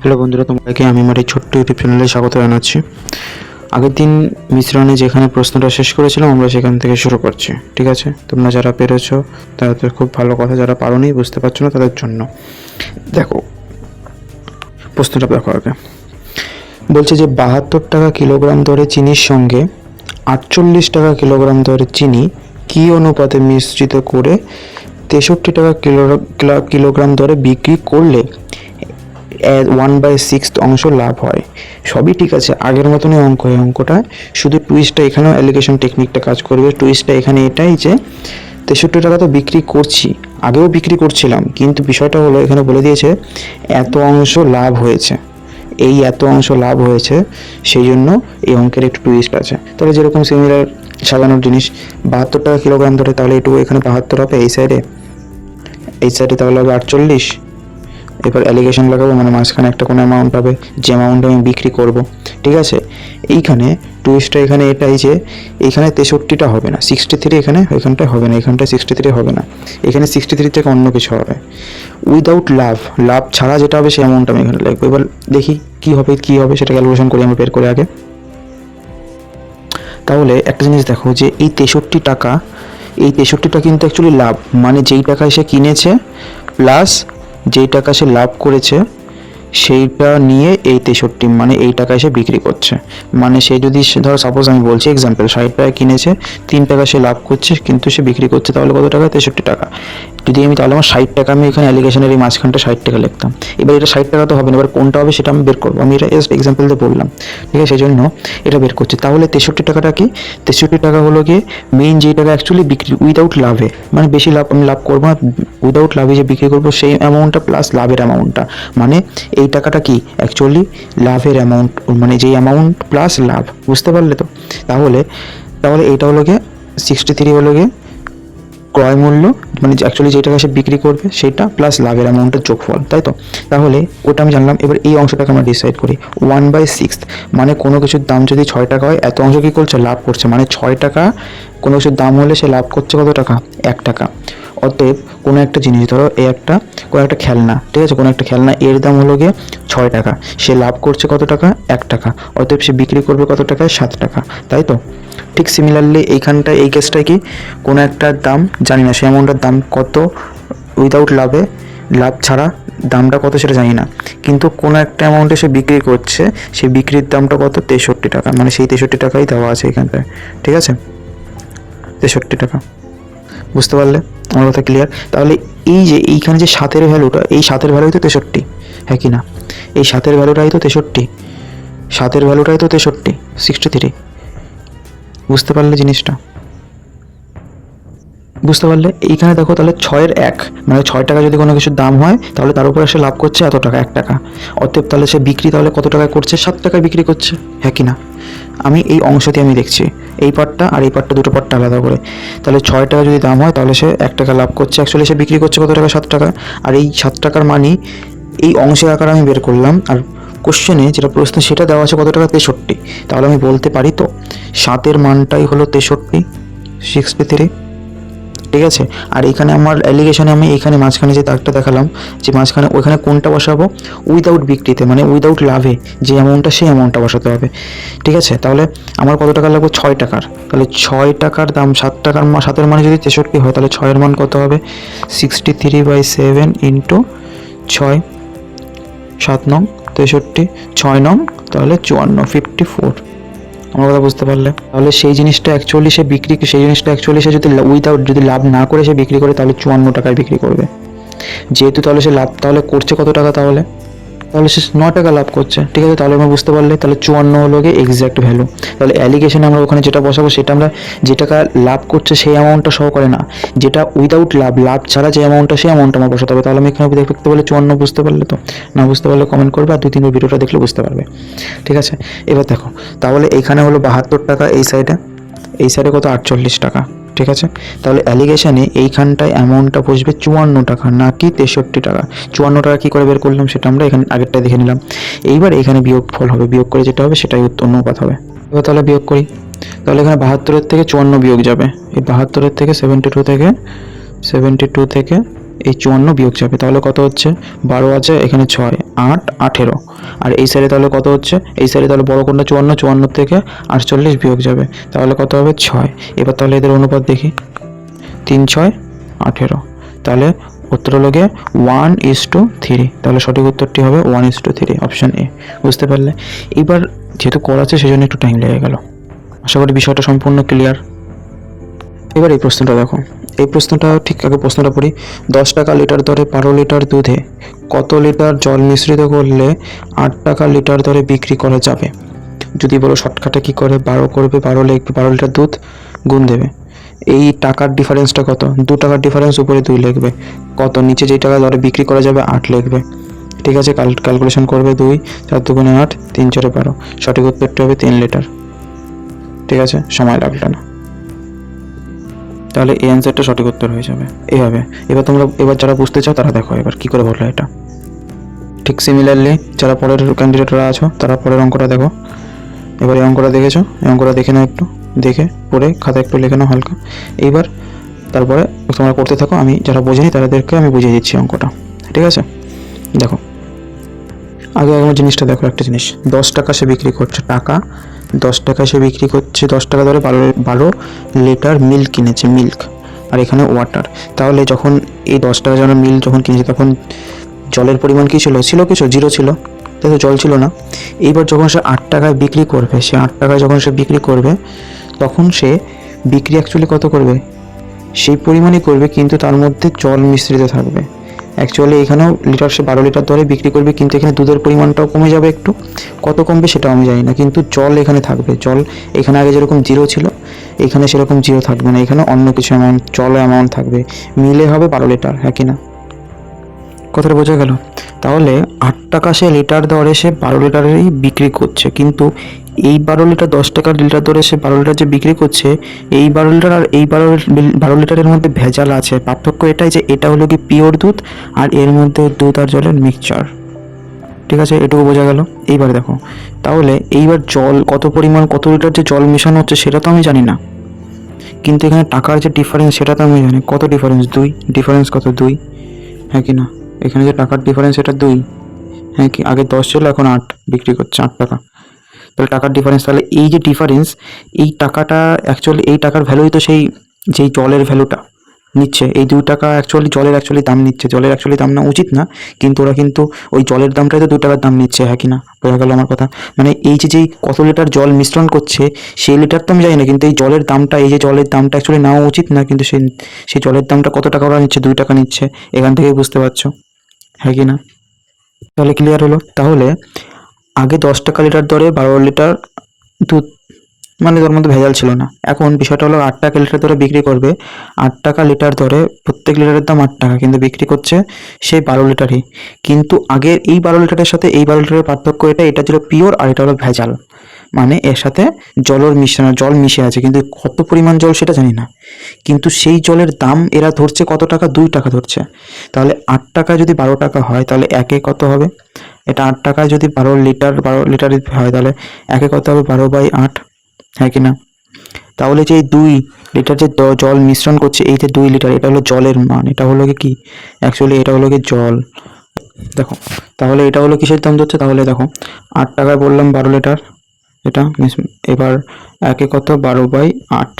Hello বন্ধুরা তোমাকে আমি আমার এই ছোট্ট ইউটিউব চ্যানেলে স্বাগত জানাচ্ছি। আগের দিন মিশ্রণে যেখানে প্রশ্নটা শেষ করেছিলাম, আমরা সেখান থেকে শুরু করছি, ঠিক আছে? তোমরা যারা পেরেছ, তারা তো খুব ভালো কথা, যারা পারো পারোনি, বুঝতে পারছ না তাদের জন্য। দেখো, প্রশ্নটা দেখো আগে। বলছে যে, বাহাত্তর টাকা কিলোগ্রাম দরে চিনির সঙ্গে আটচল্লিশ টাকা কিলোগ্রাম দরে চিনি কি অনুপাতে মিশ্রিত করে তেষট্টি টাকা কিলো কিলোগ্রাম দরে বিক্রি করলে ওয়ান বাই সিক্স অংশ লাভ হয়। সবই ঠিক আছে, আগের মতনই অঙ্ক, এই অঙ্কটা। শুধু টুইস্টটা এখানেও অ্যালিগেশন টেকনিকটা কাজ করবে। টুইস্টটা এখানে এটাই যে তেষট্টি টাকা তো বিক্রি করছি, আগেও বিক্রি করছিলাম, কিন্তু বিষয়টা হলো, এখানে বলে দিয়েছে, এত অংশ লাভ হয়েছে। এই এত অংশ লাভ হয়েছে, সেই জন্য এই অঙ্কের একটু টুইস্ট আছে। তাহলে যেরকম সিমিলার সাজানোর জিনিস, বাহাত্তর টাকা কিলোগ্রাম ধরে তাহলে একটু এখানে বাহাত্তর হবে, এই সাইডে এই সাইডে তাহলে হবে আটচল্লিশ। এবার অ্যালিগেশন লাগাবো মানে মাঝখানে একটা কোনো অ্যামাউন্ট হবে যে অ্যামাউন্ট আমি বিক্রি করব, ঠিক আছে? এইখানে টুইস্টটা এখানে এটাই যে এইখানে তেষট্টিটা হবে না সিক্সটি থ্রি এখানে, এখানটায় হবে না, এখানটায় সিক্সটি থ্রি হবে না, এখানে সিক্সটি থ্রি থেকে অন্য কিছু হবে। উইদাউট লাভ লাভ ছাড়া যেটা হবে সেই অ্যামাউন্ট আমি এখানে লিখব। এবার দেখি কী হবে কী হবে সেটা ক্যালকুলেশন করি আমি বের করে আগে। তাহলে একটা জিনিস দেখো যে, এই তেষট্টি টাকা, এই তেষট্টিটা কিন্তু অ্যাকচুয়ালি লাভ মানে যেই টাকায় সে কিনেছে প্লাস যেই টাকা সে লাভ করেছে, সেইটা নিয়ে এই তেষট্টি মানে এই টাকা সে বিক্রি করছে। মানে সে যদি ধর ধরো সাপোজ আমি বলছি এক্সাম্পল ষাট টাকা কিনেছে, তিন টাকা সে লাভ করছে, কিন্তু সে বিক্রি করছে তাহলে কত টাকা? তেষট্টি টাকা। যদি আমি তাহলে আমার ষাট টাকা আমি এখানে অ্যালিগেশনের এই মাঝখানটা ষাট টাকা লিখতাম। এবার এটা ষাট টাকা তো হবে না, এবার কোনটা হবে সেটা আমি বের করব। আমি এটা জাস্ট এক্সাম্পল দিয়ে বললাম। ঠিক আছে সেই জন্য এটা বের করছি। তাহলে তেষট্টি টাকাটা কি? তেষট্টি টাকা হলো গিয়ে মেইন যেই টাকা অ্যাকচুয়ালি বিক্রি উইদাউট লাভে। মানে বেশি লাভ আমি লাভ করব না উইদাউট লাভে যে বিক্রি করব সেই অ্যামাউন্টটা প্লাস লাভের অ্যামাউন্টটা মানে এই টাকাটা কি? অ্যাকচুয়ালি লাভের অ্যামাউন্ট মানে যেই অ্যামাউন্ট প্লাস লাভ। বুঝতে পারলে তো? তাহলে তাহলে এইটা হলো গিয়ে সিক্সটি থ্রি হলো গিয়ে ক্রয় মূল্য মানে অ্যাকচুয়ালি যেই টাকা সে বিক্রি করবে সেটা প্লাস লাভের অ্যামাউন্টের যোগফল, তাই তো? তাহলে ওটা আমি জানলাম, এবার এই অংশটাকে আমরা ডিসাইড করি। ওয়ান বাই সিক্স মানে কোনো কিছুর দাম যদি ছয় টাকা হয়, এত অংশ কী করছে? লাভ করছে। মানে ছয় টাকা কোনো কিছুর দাম হলে সে লাভ করছে কত টাকা? এক টাকা। অতএব কোনো একটা জিনিস ধরো, এ একটা, কোনো একটা খেলনা, ঠিক আছে? কোনো একটা খেলনা, এর দাম হলো গিয়ে ছয় টাকা। সে লাভ করছে কত টাকা? এক টাকা। অতএব সে বিক্রি করবে কত টাকায় সাত টাকা। তাই তো? ঠিক সিমিলারলি এইখানটায়, এই কেসটায় কি কোনো একটা দাম, জানি না, সে অ্যামাউন্টটার দাম কত উইদাউট লাভে, লাভ ছাড়া দামটা কত সেটা জানি না। কিন্তু কোনো একটা অ্যামাউন্টে সে বিক্রি করছে সেই বিক্রির দামটা কত? তেষট্টি টাকা। মানে সেই তেষট্টি টাকাই দেওয়া আছে এখানটায় ঠিক আছে? তেষট্টি টাকা। বুঝতে পারলে? আমার কথা ক্লিয়ার তাহলে এই যে এইখানে যে সাতের ভ্যালুটা এই সাতের ভ্যালুই তো তেষট্টি হ্যাঁ কি না? এই সাতের ভ্যালুটাই তো তেষট্টি, সাতের ভ্যালুটাই তো তেষট্টি সিক্সটি থ্রি বুঝতে পারলে জিনিসটা? বুঝতে পারলে? এইখানে দেখো তাহলে ছয়ের এক মানে ছয় টাকা যদি কোনো কিছুর দাম হয়, তাহলে তার উপরে সে লাভ করছে এত টাকা, এক টাকা। অতএব তাহলে সে বিক্রি তাহলে কত টাকায় করছে? সাত টাকায় বিক্রি করছে হ্যাঁ কি না? আমি এই অংশটি আমি দেখছি। এই পাটটা আর এই পাটটা দুটো পাটটা আলাদা করে। তাহলে ছয় টাকা যদি দাম হয়, তাহলে সে এক টাকা লাভ করছে। অ্যাকচুয়ালি সে বিক্রি করছে কত টাকা? সাত টাকা। আর এই সাত টাকার মানি এই অংশের আকার আমি বের করলাম। আর কোশ্চেনে যেটা প্রশ্ন, সেটা দেওয়া আছে কত টাকা? তেষট্টি। তাহলে আমি বলতে পারি তো, সাতের মানটাই হলো তেষট্টি সিক্সটি থ্রি ঠিক আছে? আর এখানে আমার অ্যালিগেশনে আমি এখানে মাঝখানে যে দাগটা দেখালাম, যে মাঝখানে ওইখানে কোনটা বসাবো? উইদাউট বিক্রিতে মানে উইদাউট লাভে, যে অ্যামাউন্টটা সেই অ্যামাউন্টটা বসাতে হবে। ঠিক আছে? তাহলে আমার কত টাকা লাগবে? ছয় টাকার। তাহলে ছয় টাকার দাম, সাত টাকার মা, সাতের মানে যদি তেষট্টি হয়, তাহলে ছয়ের মান কত হবে? Sixty three by seven into ছয়, সাত নং, তেষট্টি, ছয় নং, তাহলে চুয়ান্ন ফিফটি ফোর আমার কথা বুঝতে পারলে। তাহলে সেই জিনিসটা অ্যাকচুয়ালি সে বিক্রি সেই জিনিসটা অ্যাকচুয়ালি সে যদি উইদাউট যদি লাভ না করে সে বিক্রি করে, তাহলে চুয়ান্ন টাকায় বিক্রি করবে। যেহেতু তাহলে সে লাভ তাহলে করছে কত টাকা তাহলে? তাহলে সে ন টাকা লাভ করছে। ঠিক আছে, তাহলে আমরা বুঝতে পারলে তাহলে চুয়ান্ন হলো গিয়ে এক্স্যাক্ট ভ্যালু তাহলে অ্যালিগেশনে আমরা ওখানে যেটা বসাবো সেটা আমরা যে টাকা লাভ করছে সেই অ্যামাউন্টটা সহ করে না। যেটা উইদাউট লাভ লাভ ছাড়া যে অ্যামাউন্টটা সেই অ্যামাউন্টটা আমার বসাতে হবে। তাহলে আমি এখানে দেখতে পারলে চুয়ান্ন বুঝতে পারলে তো? না বুঝতে পারলে কমেন্ট করবে আর দুই তিনবার ভিডিওটা দেখলে বুঝতে পারবে। ঠিক আছে, এবার দেখো, তাহলে এখানে হলো বাহাত্তর টাকা এই সাইডে এই সাইডে কত? আটচল্লিশ টাকা। ঠিক আছে? তাহলে অ্যালিগেশনে এইখানটায় অ্যামাউন্টটা বসবে চুয়ান্ন টাকা, নাকি তেষট্টি টাকা। চুয়ান্ন টাকা কী করে বের করলাম সেটা আমরা এখানে আগেরটা দেখে নিলাম। এইবার এখানে বিয়োগ ফল হবে, বিয়োগ করে যেটা হবে সেটাই উত্তর কথা হবে। এবার তাহলে বিয়োগ করি। তাহলে এখানে বাহাত্তরের থেকে চুয়ান্ন বিয়োগ যাবে। এই বাহাত্তরের থেকে সেভেন্টি টু থেকে সেভেন্টি টু থেকে এই চুয়ান্ন বিয়োগ যাবে। তাহলে কত হচ্ছে? বারো আছে, এখানে ছয়। আট, আঠেরো। আর এই সাইডে তাহলে কত হচ্ছে? এই সাইডে তাহলে বড় কোনটা চুয়ান্ন চুয়ান্ন থেকে আটচল্লিশ বিয়োগ যাবে। তাহলে কত হবে? ছয়। এবার তাহলে এদের অনুপাত দেখি। তিন, ছয়, আঠেরো। তাহলে উত্তর হলো ওয়ান ইস টু থ্রি তাহলে সঠিক উত্তরটি হবে one is to three option A বুঝতে পারলে? এবার যেহেতু করাচ্ছে সেই জন্য একটু টাইম লেগে গেল। আশা করি বিষয়টা সম্পূর্ণ ক্লিয়ার এবার এই প্রশ্নটা দেখো। এই প্রশ্নটা ঠিক আগে প্রশ্নটা পড়ি। দশ টাকা লিটার দরে বারো লিটার দুধে কত লিটার জল মিশ্রিত করলে আট টাকা লিটার দরে বিক্রি করা যাবে? যদি বলো শর্টকাটে কী করে বারো করবে, বারো লিখবে বারো লিটার দুধ গুণ দেবে। এই টাকার ডিফারেন্সটা কত? দু টাকার ডিফারেন্স উপরে দুই লিখবে। কত? নিচে যেই টাকা দরে বিক্রি করা যাবে, আট লিখবে। ঠিক আছে? কাল ক্যালকুলেশন করবে দুই, চার দুগুণে আট, তিন চারে বারো। সঠিক উত্তরটি হবে তিন লিটার। ঠিক আছে? সময় লাগবে না। তাহলে এই অ্যান্সারটা সঠিক উত্তর হয়ে যাবে। এইভাবে। এবার তোমরা, এবার যারা বুঝতে চাও তারা দেখো এবার কী করে বলল এটা। ঠিক সিমিলারলি যারা পরের ক্যান্ডিডেটরা আছো, তারা পরের অঙ্কটা দেখো। এবার এই অঙ্কটা দেখেছ? এই অঙ্কটা দেখে নাও একটু। দেখে পড়ে খাতা একটু লিখে নাও হালকা। এইবার তারপরে তোমরা করতে থাকো, আমি যারা বোঝেনি তাদেরকে আমি বুঝিয়ে দিচ্ছি অঙ্কটা। ঠিক আছে? দেখো। আগে আমার জিনিসটা দেখো একটা জিনিস। দশ টাকা সে বিক্রি করছে, টাকা। দশ টাকা সে বিক্রি করছে, দশ টাকা ধরে বারো বারো লিটার মিল্ক কিনেছে মিল্ক আর এখানে ওয়াটার তাহলে যখন এই দশ টাকা যখন মিল্ক যখন কিনেছে, তখন জলের পরিমাণ কী ছিল? ছিল কিছু জিরো ছিল। তাই তো জল ছিল না। এইবার যখন সে আট টাকায় বিক্রি করবে, সে আট টাকায় যখন সে বিক্রি করবে, তখন সে বিক্রি অ্যাকচুয়ালি কত করবে? সেই পরিমাণই করবে, কিন্তু তার মধ্যে জল মিশ্রিত থাকবে। অ্যাকচুয়ালি এখানেও লিটার সে বারো লিটার দরে বিক্রি করবে, কিন্তু এখানে দুধের পরিমাণটাও কমে যাবে একটু। কত কমবে সেটাও আমি জানি না, কিন্তু জল এখানে থাকবে। জল এখানে আগে যেরকম জিরো ছিল, এখানে সেরকম জিরো থাকবে না। এখানে অন্য কিছু অ্যামাউন্ট জল অ্যামাউন্ট থাকবে। মিলে হবে বারো লিটার হ্যাঁ কি না? কথাটা বোঝা গেল? তাহলে আট টাকা সে লিটার দরে সে বারো লিটারেরই বিক্রি করছে। কিন্তু এই বারো লিটার, দশ টাকার লিটার দরে সে বারো লিটার যে বিক্রি করছে, এই বারো লিটার আর এই বারো বারো লিটারের মধ্যে ভেজাল আছে। পার্থক্য এটাই যে এটা হলো কি পিওর দুধ আর এর মধ্যে দুধ আর জলের মিক্সচার ঠিক আছে? এটুকু বোঝা গেল? এইবার দেখো। তাহলে এইবার জল কত পরিমাণ, কত লিটার যে জল মেশানো হচ্ছে সেটা তো আমি জানি না। কিন্তু এখানে টাকার যে ডিফারেন্স সেটা তো আমি জানি। কত ডিফারেন্স দুই? ডিফারেন্স কত? দুই? হ্যাঁ কি না? এখানে যে টাকার ডিফারেন্স এটা দুই। হ্যাঁ কি? আগে দশ ছিল, এখন আট। বিক্রি করছে আট টাকা। তাহলে টাকার ডিফারেন্স তাহলে এই যে ডিফারেন্স এই টাকাটা অ্যাকচুয়ালি এই টাকার ভ্যালুই তো সেই, যেই জলের ভ্যালুটা নিচ্ছে। এই দুই টাকা অ্যাকচুয়ালি জলের অ্যাকচুয়ালি দাম নিচ্ছে। জলের অ্যাকচুয়ালি দাম না উচিত না, কিন্তু ওরা কিন্তু ওই জলের দামটাই তো দু টাকার দাম নিচ্ছে হ্যাঁ কি না? বোঝা গেল আমার কথা? মানে এই যে যেই কত লিটার জল মিশ্রণ করছে, সেই লিটার তো আমি জানি না, কিন্তু এই জলের দামটা, এই যে জলের দামটা অ্যাকচুয়ালি নেওয়া উচিত না, কিন্তু সেই সেই জলের দামটা কত টাকা ওরা নিচ্ছে? দুই টাকা নিচ্ছে। এখান থেকেই বুঝতে পারছ? হ্যাঁ কি না? তাহলে ক্লিয়ার হলো? তাহলে আগে দশ টাকা লিটার দরে বারো লিটার দুধ মানে তোর মধ্যে ভেজাল ছিল না। এখন বিষয়টা হলো আট টাকা লিটার দরে বিক্রি করবে আট টাকা লিটার দরে প্রত্যেক লিটারের দাম আট টাকা, কিন্তু বিক্রি করছে সেই বারো লিটারই। কিন্তু আগের এই বারো লিটারের সাথে এই বারো লিটারের পার্থক্য এটা এটা ছিল পিওর আর এটা হলো ভেজাল। মানে এর সাথে জলের মিশ্রণ, জল মিশে আছে, কিন্তু কত পরিমাণ জল সেটা জানি না। কিন্তু সেই জলের দাম এরা ধরছে কত টাকা? দুই টাকা ধরছে। তাহলে আট টাকা যদি বারো টাকা হয়, তাহলে একে কত হবে? এটা আট টাকায় যদি বারো লিটার বারো লিটার হয়, তাহলে একে কত হবে? বারো বাই আট হ্যাঁ কি না? তাহলে যে দুই লিটার যে জল মিশ্রণ করছে, এই যে দুই লিটার, এটা হলো জলের মান, এটা হলো কি? অ্যাকচুয়ালি এটা হলো কি জল? দেখো, তাহলে এটা হলো কিসের দাম ধরছে? তাহলে দেখো, আট টাকায় বললাম বারো লিটার এটা এবার একে কত? বারো বাই আট,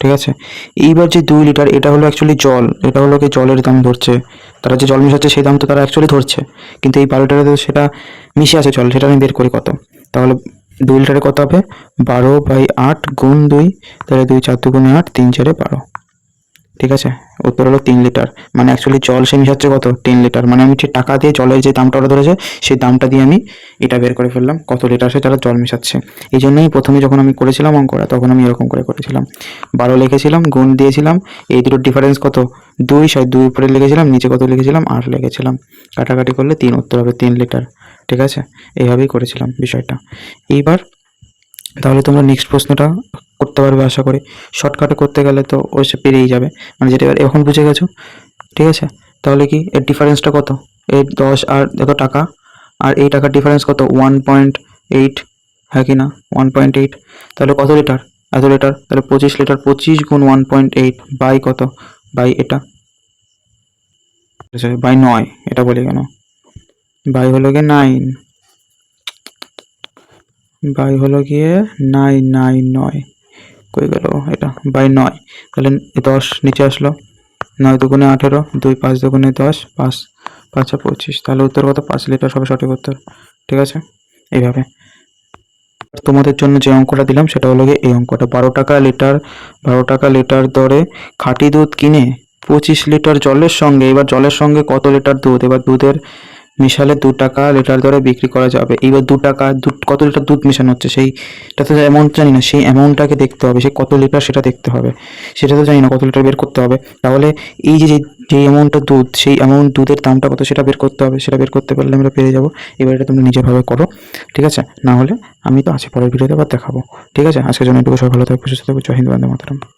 ঠিক আছে? এইবার যে দুই লিটার, এটা হলো অ্যাকচুয়ালি জল, এটা হলো কি জলের দাম ধরছে। তারা যে জল মিশাচ্ছে, সেই দাম তো তারা অ্যাকচুয়ালি ধরছে। কিন্তু এই বারো লিটারে তো সেটা মিশে আছে জল, সেটা আমি বের করি কত? তাহলে দুই লিটারে কত হবে? বারো বাই আট গুণ দুই, তাহলে দুই চার দু গুণে আট, তিন চারে বারো। ঠিক আছে? উত্তর হলো তিন লিটার। মানে অ্যাকচুয়ালি জল সে মিশাচ্ছে কত? তিন লিটার। মানে আমি যে টাকা দিয়ে জলের যে দামটা ওরা ধরেছে, সেই দামটা দিয়ে আমি এটা বের করে ফেললাম, কত লিটার সে তারা জল মিশাচ্ছে। এই জন্যই প্রথমে যখন আমি করেছিলাম অঙ্কটা, তখন আমি এরকম করে করেছিলাম। বারো লিখেছিলাম, গুণ দিয়েছিলাম, এই দুটোর ডিফারেন্স কত? দুই, সাই দুই উপরে লিখেছিলাম, নিচে কত লিখেছিলাম? আট লিখেছিলাম। কাটাকাটি করলে তিন, উত্তর হবে তিন লিটার। ঠিক আছে? এইভাবেই করেছিলাম বিষয়টা। এইবার তাহলে তোমরা নেক্সট প্রশ্নটা করতে পারবে আশা করি। শর্টকাটে করতে গেলে তো ওই সে পেরিয়েই যাবে। মানে যেটা এখন বুঝে গেছো? ঠিক আছে? তাহলে কি এর ডিফারেন্সটা কত? এই দশ আর এত টাকা। আর এই টাকার ডিফারেন্স কত? ওয়ান পয়েন্ট এইট হ্যাঁ কি না? ওয়ান পয়েন্ট এইট তাহলে কত লিটার? এত লিটার? তাহলে পঁচিশ লিটার, পঁচিশ গুণ ওয়ান পয়েন্ট এইট বাই কত? বাই এটা। বাই নয়, এটা বলি কেন বাই হলো গিয়ে নাইন বাই হলো গিয়ে নাই নাই নয়। কই গেল এটা? বাই নয়। তাহলে দশ নিচে আসলো। নয় দুগুণে আঠেরো, দুই পাঁচ দুগুণে দশ, পাঁচ, পাঁচা পঁচিশ। তাহলে উত্তর কত? পাঁচ লিটার সবে সঠিক উত্তর। ঠিক আছে? এইভাবে। তোমাদের জন্য যে অঙ্কটা দিলাম, সেটা হলো গিয়ে এই অঙ্কটা। বারো টাকা লিটার, বারো টাকা লিটার দরে খাঁটি দুধ কিনে পঁচিশ লিটার জলের সঙ্গে, এবার জলের সঙ্গে কত লিটার দুধ? এবার দুধের মিশালে দু টাকা লিটার দরে বিক্রি করা যাবে। এবার দু টাকা কত লিটার দুধ মেশানো হচ্ছে সেইটা তো অ্যামাউন্ট জানি না। সেই অ্যামাউন্টটাকে দেখতে হবে সেই কত লিটার সেটা দেখতে হবে। সেটা তো জানি না, কত লিটার বের করতে হবে। তাহলে এই যে, যে- অ্যামাউন্টটা দুধ, সেই অ্যামাউন্ট দুধের দামটা কত সেটা বের করতে হবে। সেটা বের করতে পারলে আমরা পেরে যাব। এবার এটা তুমি নিজেভাবে করো, ঠিক আছে? না হলে আমি তো আছি, পরের ভিডিওতে আবার দেখাবো। ঠিক আছে? আজকের জন্য এটুকু, সবাই ভালো থাকবে, সুস্থ থাকবে। জয় হিন্দ, বন্দে মাতারাম।